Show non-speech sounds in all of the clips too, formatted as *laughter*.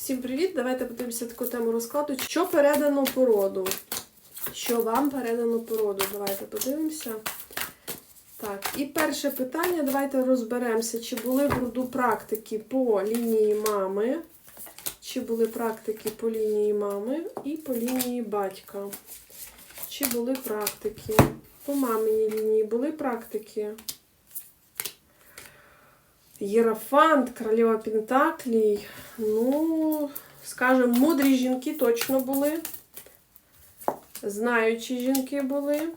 Всім привіт! Давайте подивимося таку тему розкладу. Що передано по роду? Що вам передано по роду? Давайте подивимося. Так, і перше питання. Давайте розберемося, чи були в роду практики по лінії мами, чи були практики по лінії мами і по лінії батька. Чи були практики? По маминій лінії були практики. Єрофант, королева Пентаклій. Ну, скажімо, мудрі жінки точно були. Знаючі жінки були.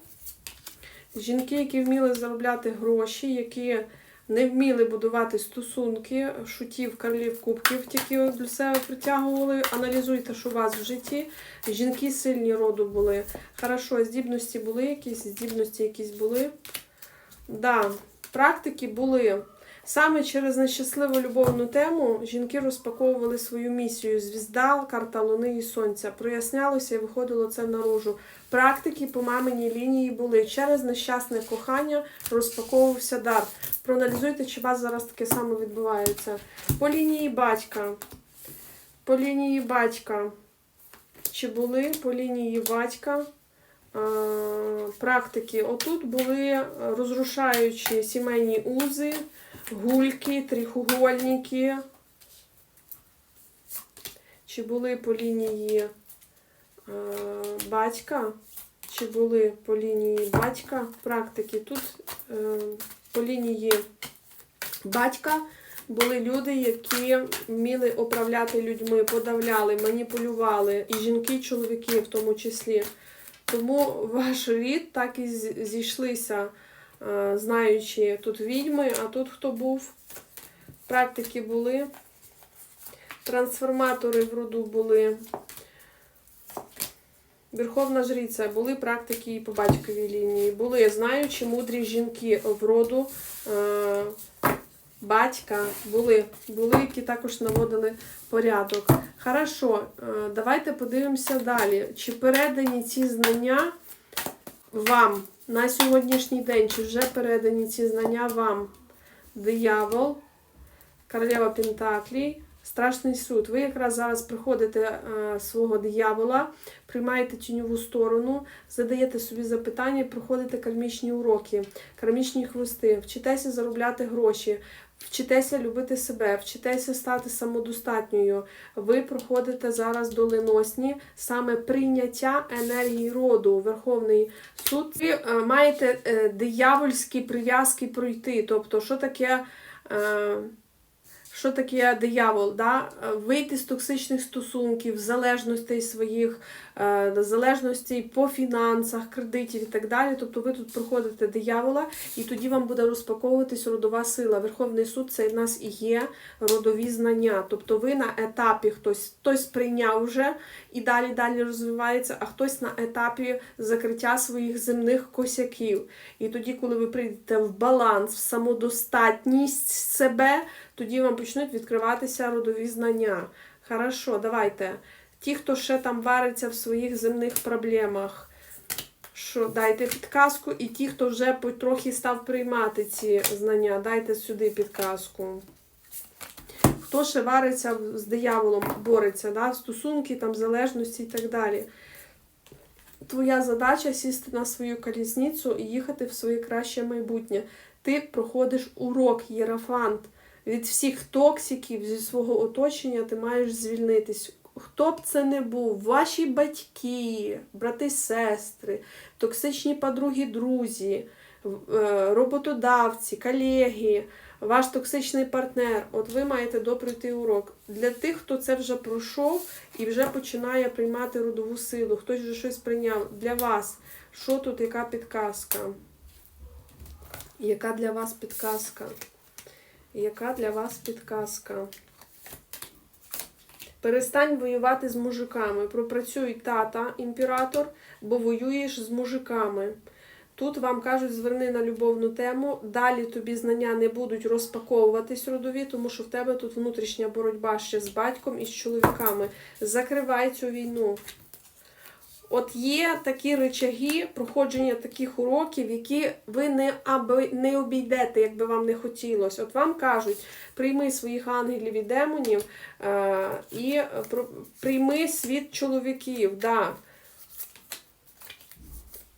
Жінки, які вміли заробляти гроші, які не вміли будувати стосунки, шутів, королів кубків, тільки для себе притягували. Аналізуйте, що у вас в житті. Жінки сильні роду були. Хорошо, здібності були якісь, здібності якісь були. Да, практики були. Саме через нещасливу любовну тему жінки розпаковували свою місію. Звізда, карта Луни і Сонця. Прояснялося і виходило це наружу. Практики по маминій лінії були. Через нещасне кохання розпаковувався дар. Проаналізуйте, чи у вас зараз таке саме відбувається. По лінії батька. По лінії батька. Чи були по лінії батька? е, Практики. Отут були розрушаючі сімейні узи, гульки, трихугольники. Чи були по лінії е, батька? Чи були по лінії батька практики? Тут е, по лінії батька були люди, які вміли управляти людьми, подавляли, маніпулювали, і жінки, і чоловіки в тому числі. Тому ваш рід так і зійшлися, знаючи тут відьми, а тут хто був. Практики були. Трансформатори в роду були. Верховна жриця, були практики і по батьковій лінії. Були знаючі мудрі жінки в роду е, батька. Були, були, які також наводили порядок. Хорошо, е, давайте подивимося далі. Чи передані ці знання вам на сьогоднішній день? Чи вже передані ці знання вам? Диявол, королева Пентаклі, страшний суд. Ви якраз зараз приходите е, свого диявола, приймаєте тіньову сторону, задаєте собі запитання, проходите кармічні уроки, кармічні хвости, вчитеся заробляти гроші. Вчитеся любити себе, вчитеся стати самодостатньою. Ви проходите зараз доленосні саме прийняття енергії роду, Верховний суд. Ви е, маєте е, диявольські прив'язки пройти. Тобто, що таке. Е, що таке диявол? Да? Вийти з токсичних стосунків, залежностей своїх, е, залежностей по фінансах, кредитів і так далі. Тобто ви тут проходите диявола, і тоді вам буде розпаковуватись родова сила. Верховний суд це в нас і є родові знання. Тобто ви на етапі хтось, хтось прийняв вже і далі далі розвивається, а хтось на етапі закриття своїх земних косяків. І тоді, коли ви прийдете в баланс, в самодостатність себе, тоді вам почнуть відкриватися родові знання. Хорошо, давайте. Ті, хто ще там вариться в своїх земних проблемах, що дайте підказку, і ті, хто вже потрохи став приймати ці знання, дайте сюди підказку. Хто ще вариться з дияволом, бореться, да? стосунки, там, залежності і так далі. Твоя задача сісти на свою колісницю і їхати в своє краще майбутнє. Ти проходиш урок, єрафант. Від всіх токсиків зі свого оточення ти маєш звільнитись. Хто б це не був, ваші батьки, брати, сестри, токсичні подруги, друзі, е, роботодавці, колеги, ваш токсичний партнер. От ви маєте допройти урок. Для тих, хто це вже пройшов і вже починає приймати родову силу, хтось вже щось прийняв. Для вас, що тут, яка підказка? Яка для вас підказка? Яка для вас підказка? Перестань воювати з мужиками. Пропрацюй тата, імператор, бо воюєш з мужиками. Тут вам кажуть, зверни на любовну тему. Далі тобі знання не будуть розпаковуватись родові, тому що в тебе тут внутрішня боротьба ще з батьком і з чоловіками. Закривай цю війну. От є такі речаги проходження таких уроків, які ви не, аби, не обійдете, як би вам не хотілося. От вам кажуть, прийми своїх ангелів і демонів е, і прийми світ чоловіків. Да.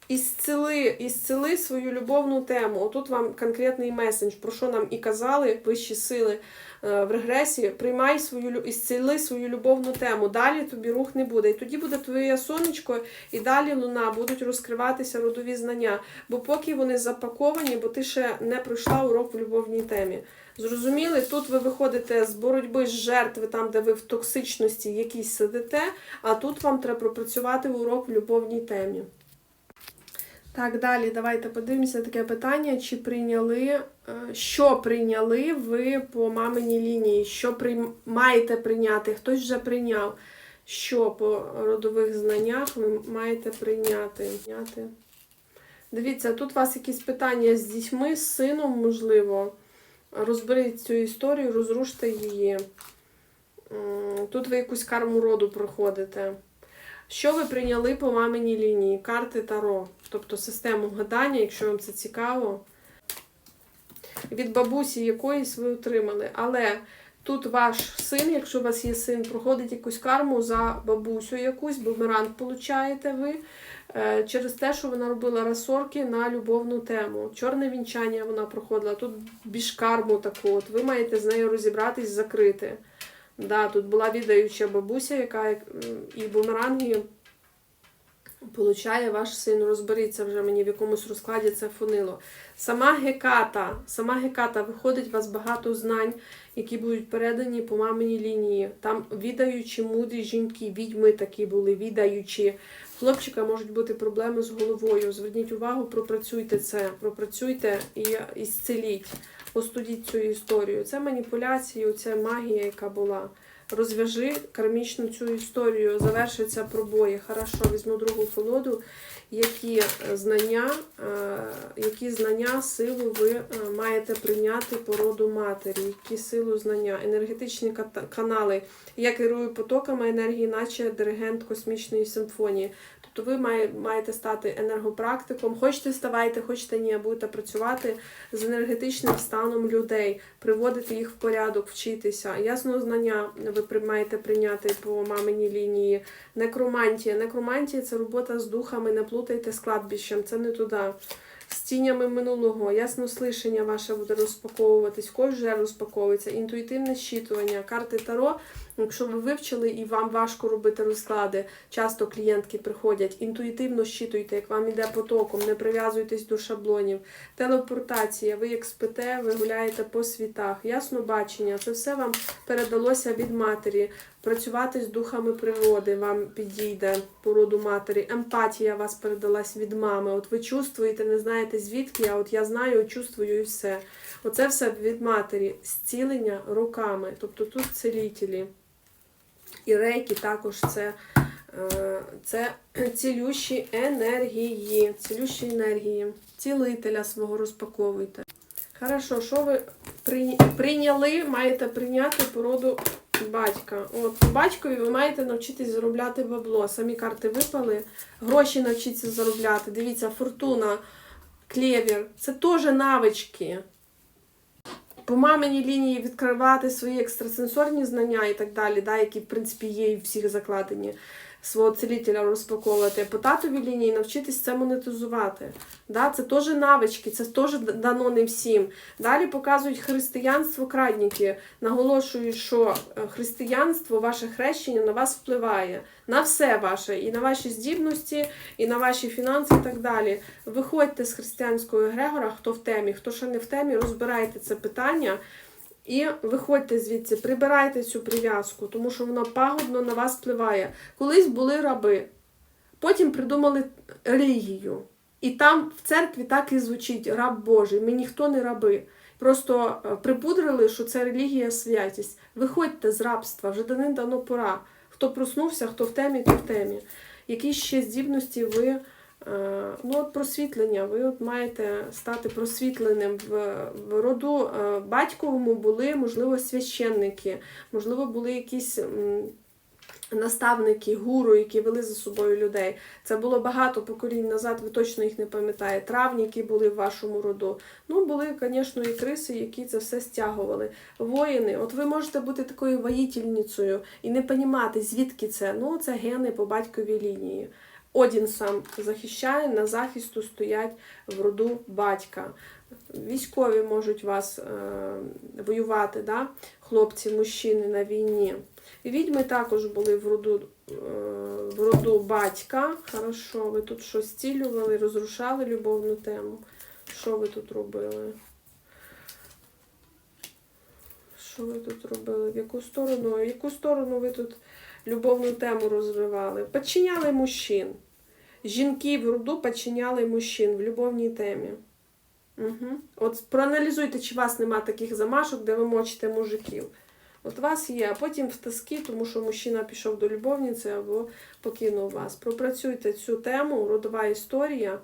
Ісцели, ісцели свою любовну тему. Отут вам конкретний месендж, про що нам і казали вищі сили в регресії. Приймай свою лю- ісцели свою любовну тему. Далі тобі рух не буде. І тоді буде твоє сонечко, і далі луна будуть розкриватися родові знання. Бо поки вони запаковані, бо ти ще не пройшла урок в любовній темі. Зрозуміли, тут ви виходите з боротьби з жертви, там, де ви в токсичності якійсь сидите, а тут вам треба пропрацювати урок в любовній темі. Так, далі давайте подивимося таке питання, чи прийняли, е, що прийняли ви по маминій лінії, що прийм- маєте прийняти, хтось вже прийняв, що по родових знаннях ви маєте. Прийняти. Дивіться, тут у вас якісь питання з дітьми, з сином, можливо. Розберіть цю історію, розруште її. Тут ви якусь карму роду проходите. Що ви прийняли по маминій лінії? Карти Таро, тобто систему гадання, якщо вам це цікаво. Від бабусі якоїсь ви отримали. Але тут ваш син, якщо у вас є син, проходить якусь карму за бабусю якусь, бумеранг получаєте ви е, через те, що вона робила розсорки на любовну тему. Чорне вінчання вона проходила, тут більш карму таку. От ви маєте з нею розібратись, закрити. Да, тут була відаюча бабуся, яка і бумеранги получає ваш син. Розберіться вже мені в якомусь розкладі це фонило. Сама Геката, сама Геката виходить у вас багато знань, які будуть передані по маминій лінії. Там відаючі мудрі жінки, відьми такі були, відаючі. Хлопчика можуть бути проблеми з головою. Зверніть увагу, пропрацюйте це, пропрацюйте і ісцеліть. Остудіть цю історію. Це маніпуляції, це магія, яка була. Розв'яжи кармічну цю історію, завершиться пробої. Хорошо, візьму другу колоду. Які е, знання, е, які знання, силу ви е, маєте прийняти по роду матері? Які силу знання? Енергетичні канали. Я керую потоками енергії, наче диригент космічної симфонії. Тобто ви має- маєте стати енергопрактиком. Хочете ставайте, хочете ні, будете працювати з енергетичним станом людей, приводити їх в порядок, вчитися. Ясно знання ви при- маєте прийняти по маминій лінії. Некромантія. Некромантія це робота з духами, не плутайте з кладбищем, це не туди. З тінями минулого, яснослишення ваше буде розпаковуватись, когось розпаковується, інтуїтивне щитування, карти Таро. Якщо ви вивчили і вам важко робити розклади, часто клієнтки приходять, інтуїтивно щитуйте, як вам іде потоком, не прив'язуйтесь до шаблонів. Телепортація, ви як спите, ви гуляєте по світах, ясно бачення, це все вам передалося від матері. Працювати з духами природи вам підійде по роду матері. Емпатія вас передалась від мами. От ви чувствуєте, не знаєте звідки, а от я знаю, чувствую і все. Оце все від матері. Зцілення руками. Тобто тут целітелі. І рейки також це, е, це *clears throat* цілющі енергії. Цілющі енергії. Цілителя свого розпаковуйте. Хорошо, що ви прийняли, маєте прийняти породу батька. От по батькові ви маєте навчитись заробляти бабло. Самі карти випали. Гроші навчіться заробляти. Дивіться, фортуна, клевір. Це теж навички. По маминій лінії відкривати свої екстрасенсорні знання і так далі, да, які, в принципі, є і всіх закладені, свого цілителя розпаковувати. По татовій лінії навчитись це монетизувати. Да, це теж навички, це теж дано не всім. Далі показують християнство крадники. Наголошують, що е, християнство, ваше хрещення на вас впливає. На все ваше, і на ваші здібності, і на ваші фінанси, і так далі. Виходьте з християнського егрегора, хто в темі, хто ще не в темі, розбирайте це питання. І виходьте звідси, прибирайте цю прив'язку, тому що вона пагубно на вас впливає. Колись були раби, потім придумали релігію. І там в церкві так і звучить раб Божий. Ми ніхто не раби. Просто е, припудрили, що це релігія святість. Виходьте з рабства, вже давним дано пора. Хто проснувся, хто в темі, то в темі. Які ще здібності ви, ну от просвітлення, ви от маєте стати просвітленим. В, в роду е, батьковому були, можливо, священники, можливо, були якісь. наставники, гуру, які вели за собою людей. Це було багато поколінь назад, ви точно їх не пам'ятаєте. Травніки були в вашому роду. Ну, були, звісно, і криси, які це все стягували. Воїни, от ви можете бути такою воїтельницею і не розуміти, звідки це. Ну, це гени по батьковій лінії. Одін сам захищає, на захисту стоять в роду батька. Військові можуть вас е, воювати, да? хлопці, мужчини на війні. Відьми також були в роду, е, в роду батька. Хорошо, ви тут щось зцілювали, розрушали любовну тему. Що ви тут робили? Що ви тут робили? В яку сторону? В яку сторону ви тут любовну тему розвивали? Подчиняли мужчин. Жінки в роду подчиняли мужчин в любовній темі. Угу. От проаналізуйте, чи у вас нема таких замашок, де ви мочите мужиків. От у вас є, а потім в тоски, тому що мужчина пішов до любовниці або покинув вас. Пропрацюйте цю тему, родова історія,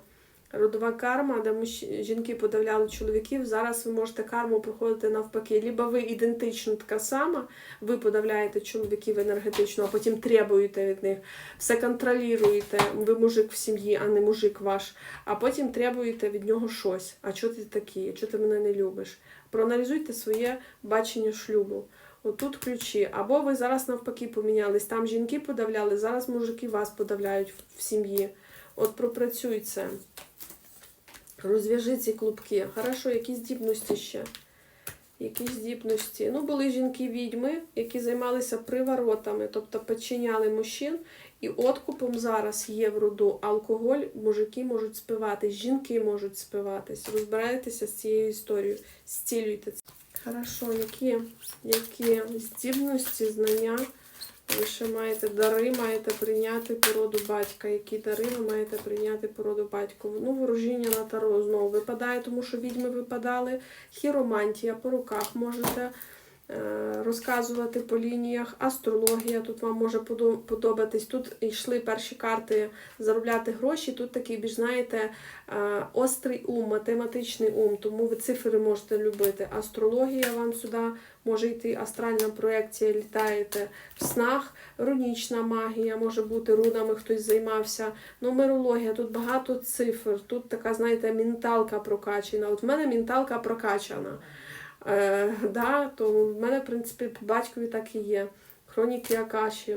родова карма, де мужч- жінки подавляли чоловіків. Зараз ви можете карму проходити навпаки. Либо ви ідентично така сама, ви подавляєте чоловіків енергетично, а потім требуєте від них, все контролюєте, ви мужик в сім'ї, а не мужик ваш, а потім требуєте від нього щось. А чого ти такий? Чого ти мене не любиш? Проаналізуйте своє бачення шлюбу. Отут ключі. Або ви зараз навпаки помінялись. Там жінки подавляли, зараз мужики вас подавляють в сім'ї. От пропрацюй це. Розв'яжи ці клубки. Хорошо, які здібності ще? Які здібності? Ну, були жінки-відьми, які займалися приворотами, тобто підчиняли мужчин. І откупом зараз є в роду алкоголь, мужики можуть спиватись, жінки можуть спиватись. Розбираєтеся з цією історією, зцілюйте це. Хорошо, які, які здібності, знання ви ще маєте дари, маєте прийняти породу батька. Які дари ви маєте прийняти породу батька? Ну, ворожіння на таро знову випадає, тому що відьми випадали. Хіромантія по руках можете розказувати по лініях. Астрологія тут вам може подобатись. Тут йшли перші карти заробляти гроші. Тут такий більш, знаєте, е, острий ум, математичний ум, тому ви цифри можете любити. Астрологія вам сюди може йти, астральна проекція, літаєте в снах, рунічна магія, може бути рунами хтось займався. Нумерологія, тут багато цифр, тут така, знаєте, менталка прокачана. От в мене менталка прокачана. Е, да, то в мене, в принципі, по батькові так і є. Хроніки Акаші.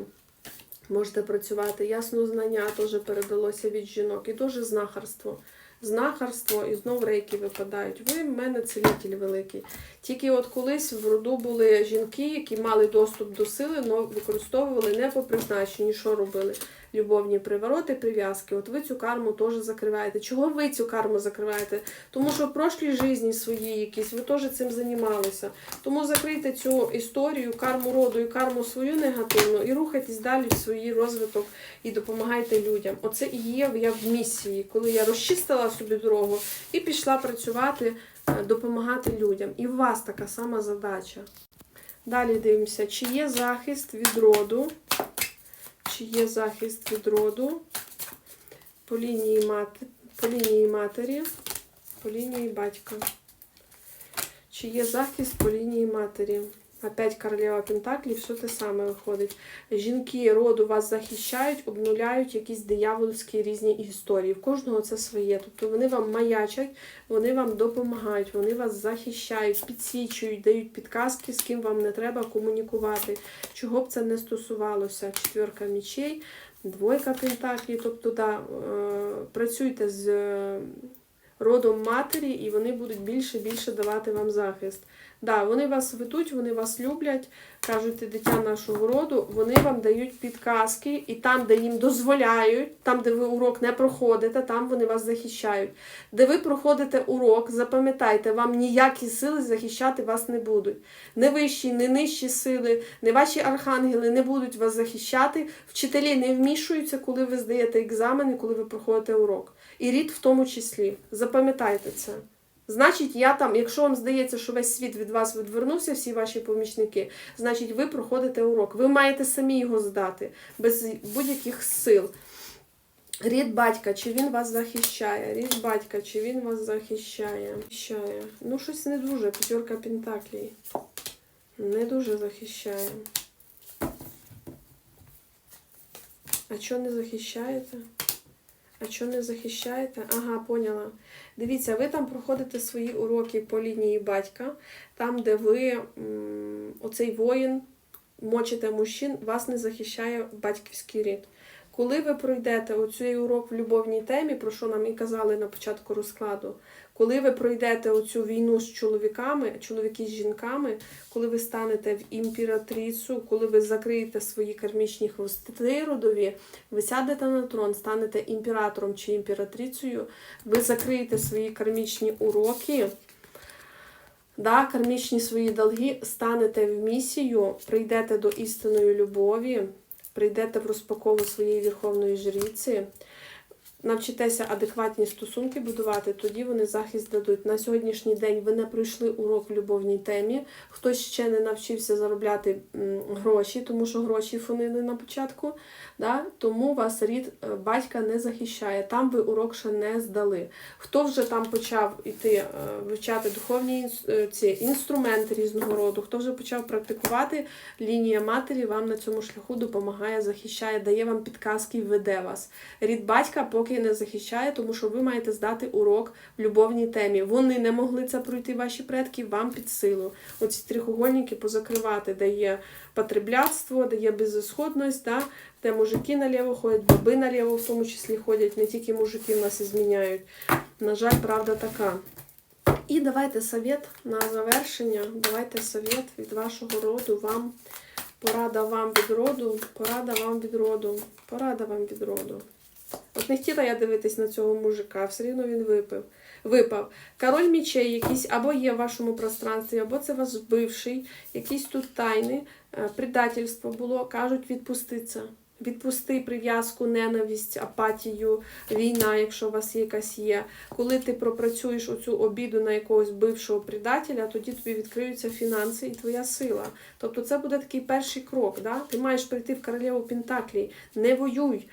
Можете працювати. Ясно, знання теж передалося від жінок. І дуже знахарство. Знахарство і знов рейки випадають. Ви в мене цілитель великий. Тільки от колись в роду були жінки, які мали доступ до сили, але використовували не по призначенню. Що робили? Любовні привороти, прив'язки. От ви цю карму теж закриваєте. Чого ви цю карму закриваєте? Тому що в прошлій житті своїй якісь ви теж цим займалися. Тому закрийте цю історію, карму роду і карму свою негативну і рухайтесь далі в свій розвиток і допомагайте людям. Оце і є я в місії, коли я розчистила собі дорогу і пішла працювати, е, допомагати людям. І у вас така сама задача. Далі дивимося, чи є захист від роду, чи є захист від роду по лінії, мати, по лінії матері, по лінії батька. Чи є захист по лінії матері? Опять королева Пентаклів, все те саме виходить. Жінки роду вас захищають, обнуляють якісь диявольські різні історії. В кожного це своє. Тобто вони вам маячать, вони вам допомагають, вони вас захищають, підсвічують, дають підказки, з ким вам не треба комунікувати. Чого б це не стосувалося? Четверка мічей, двойка пентаклів. Тобто, да, е, працюйте з е, родом матері, і вони будуть більше більше давати вам захист. Да, вони вас ведуть, вони вас люблять, кажуть, ти дитя нашого роду, вони вам дають підказки, і там, де їм дозволяють, там, де ви урок не проходите, там вони вас захищають. Де ви проходите урок, запам'ятайте, вам ніякі сили захищати вас не будуть. Не вищі, не нижчі сили, не ваші архангели не будуть вас захищати. Вчителі не вмішуються, коли ви здаєте екзамени, коли ви проходите урок. І рід в тому числі. Запам'ятайте це. Значить, я там, якщо вам здається, що весь світ від вас відвернувся, всі ваші помічники, значить, ви проходите урок. Ви маєте самі його здати без будь-яких сил. Рід батька, чи він вас захищає? Рід батька, чи він вас захищає? Захищає. Ну, щось не дуже. П'ятерка пентаклей. Не дуже захищає. А чого не захищаєте? А чого не захищаєте? Ага, поняла. Дивіться, ви там проходите свої уроки по лінії батька, там, де ви оцей воїн мочите мужчин, вас не захищає батьківський рід. Коли ви пройдете оцей урок в любовній темі, про що нам і казали на початку розкладу, коли ви пройдете оцю війну з чоловіками, чоловіки з жінками, коли ви станете в імператрицю, коли ви закриєте свої кармічні хвости родові, ви сядете на трон, станете імператором чи імператрицею, ви закриєте свої кармічні уроки, да, кармічні свої долги, станете в місію, прийдете до істинної любові, прийдете в розпакову своєї верховної жриці, навчитеся адекватні стосунки будувати, тоді вони захист дадуть. На сьогоднішній день ви не пройшли урок в любовній темі. Хтось ще не навчився заробляти гроші, тому що гроші фонили на початку. Да? Тому вас рід е, батька не захищає. Там ви урок ще не здали. Хто вже там почав іти е, вивчати духовні е, ці інструменти різного роду, хто вже почав практикувати, лінія матері вам на цьому шляху допомагає, захищає, дає вам підказки веде вас. Рід батька поки не захищає, тому що ви маєте здати урок в любовній темі. Вони не могли це пройти, ваші предки, вам під силу. Оці трихугольники позакривати, де є потребляцтво, де є безісходність, да? де мужики наліво ходять, баби наліво в тому числі ходять, не тільки мужики в нас і зміняють. На жаль, правда така. І давайте совет на завершення. Давайте совет від вашого роду вам. Порада вам від роду, порада вам від роду, порада вам від роду. От не хотіла я дивитись на цього мужика, все рівно він випив. Випав. Король мічей якийсь або є в вашому пространстві, або це ваш бивший, якісь тут тайни, е, предательство було, кажуть, відпуститься. Відпусти прив'язку, ненависть, апатію, війна, якщо у вас якась є. Коли ти пропрацюєш оцю обіду на якогось бившого предателя, тоді тобі відкриються фінанси і твоя сила. Тобто це буде такий перший крок. Да? Ти маєш прийти в королеву Пентаклі, не воюй.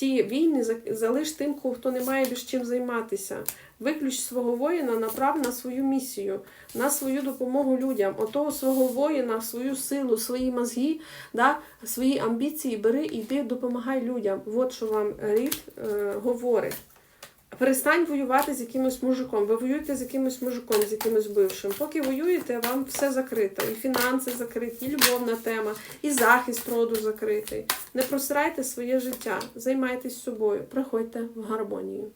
Ті війни залиш тим, хто не має більш чим займатися. Виключ свого воїна, направ на свою місію, на свою допомогу людям. Отого свого воїна, свою силу, свої мозги, да, свої амбіції бери і йди допомагай людям. От що вам рід е, говорить. Перестань воювати з якимось мужиком. Ви воюєте з якимось мужиком, з якимось бившим. Поки воюєте, вам все закрито. І фінанси закриті, і любовна тема, і захист роду закритий. Не просирайте своє життя, займайтесь собою, приходьте в гармонію.